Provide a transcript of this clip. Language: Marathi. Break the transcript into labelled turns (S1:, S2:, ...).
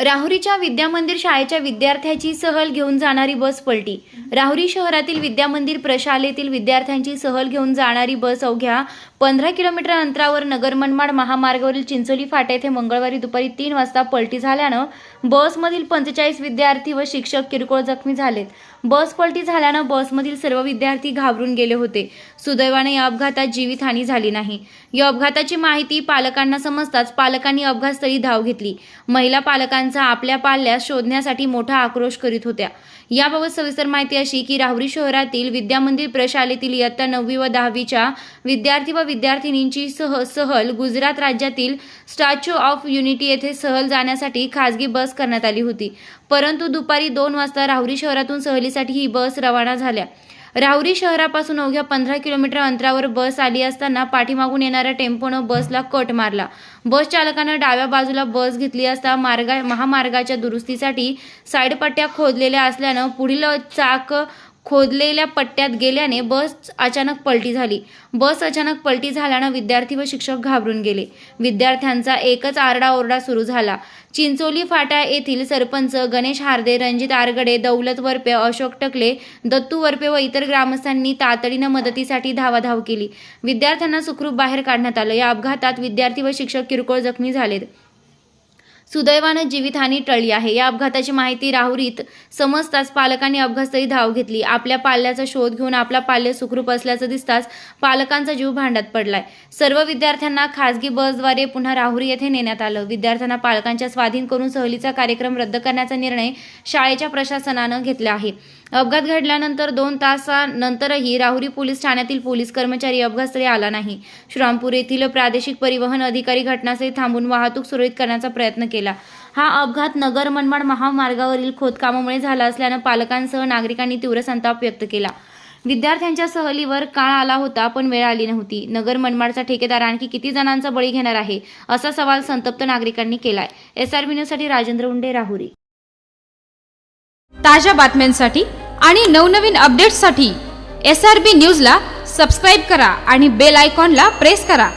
S1: राहुरीच्या विद्यामंदिर शाळेच्या विद्यार्थ्याची सहल घेऊन जाणारी बस पलटी. राहुरी शहरातील विद्यामंदिर प्रशालेतील विद्यार्थ्यांची सहल घेऊन जाणारी बस अवघ्या पंधरा किलोमीटर अंतरावर नगर मनमाड महामार्गावरील चिंचोली फाटा येथे मंगळवारी दुपारी तीन वाजता पलटी झाल्यानं बसमधील पंचेचाळीस विद्यार्थी व शिक्षक किरकोळ जखमी झालेत. बस पलटी झाल्यानं बसमधील सर्व विद्यार्थी घाबरून गेले होते. सुदैवाने या अपघातात जीवितहानी झाली नाही. या अपघाताची माहिती पालकांना समजताच पालकांनी अपघातस्थळी धाव घेतली. महिला पालकांचा आपल्या पाल्यास शोधण्यासाठी मोठा आक्रोश करीत होत्या. याबाबत सविस्तर माहिती अशी की राहुरी शहरातील विद्यामंदिर प्रशालेतील इयत्ता नववी व दहावीच्या विद्यार्थी व विद्यार्थिनींची सह सहल गुजरात राज्यातील स्टॅच्यू ऑफ युनिटी येथे सहल जाण्यासाठी खासगी बस करण्यात आली होती. परंतु दुपारी दोन वाजता राहुरी शहरातून सहलीसाठी ही बस रवाना झाल्या. राहुरी शहरापासून अवघ्या पंधरा किलोमीटर अंतरावर बस आली असताना पाठीमागून येणाऱ्या टेम्पोनं बसला कट मारला. बस चालकानं डाव्या बाजूला बस घेतली असता मार्गा महामार्गाच्या दुरुस्तीसाठी साईडपट्ट्या खोदलेल्या असल्यानं पुढील चाक खोदलेल्या पट्ट्यात गेल्याने बस अचानक पलटी झाली. बस अचानक पलटी झाल्यानं विद्यार्थी व शिक्षक घाबरून गेले. विद्यार्थ्यांचा एकच आरडाओरडा सुरू झाला. चिंचोली फाटा येथील सरपंच गणेश हार्दे रणजित आरगडे दौलत वरपे अशोक टकले दत्तू वरपे व इतर ग्रामस्थांनी तातडीनं मदतीसाठी धावाधाव केली. विद्यार्थ्यांना सुखरूप बाहेर काढण्यात आलं. या अपघातात विद्यार्थी व शिक्षक किरकोळ जखमी झालेत. सुदैवानं जीवितहानी टळली आहे. या अपघाताची माहिती राहुरीत समजताच पालकांनी अपघातस्थळी धाव घेतली. आपल्या पाल्याचा शोध घेऊन आपला पाल्य सुखरूप असल्याचं दिसताच पालकांचा जीव भांड्यात पडलाय. सर्व विद्यार्थ्यांना खासगी बसद्वारे पुन्हा राहुरी येथे नेण्यात आलं. विद्यार्थ्यांना पालकांच्या स्वाधीन करून सहलीचा कार्यक्रम रद्द करण्याचा निर्णय शाळेच्या प्रशासनानं घेतला आहे. अपघात घडल्यानंतर दोन तासानंतरही राहुरी पोलीस ठाण्यातील पोलीस कर्मचारी अपघातस्थळी आला नाही. श्रामपूर येथील प्रादेशिक परिवहन अधिकारी घटनास्थळी थांबून वाहतूक सुरळीत करण्याचा प्रयत्न केला. हा अपघात नगर मनमाड महामार्गावरील खोदकामामुळे झाला असल्यानं पालकांसह नागरिकांनी तीव्र संताप व्यक्त केला. विद्यार्थ्यांच्या सहलीवर काळ आला होता पण वेळ आली नव्हती. नगर मनमाडचा ठेकेदार आणखी किती जणांचा बळी घेणार आहे असा सवाल संतप्त नागरिकांनी केलाय. एसआरबी न्यूजसाठी राजेंद्र उंडे राहुरी.
S2: ताज्या बातम्यांसाठी आणि नवनवीन अपडेट्ससाठी एस आर बी न्यूजला सबस्क्राईब करा आणि बेल आयकॉनला प्रेस करा.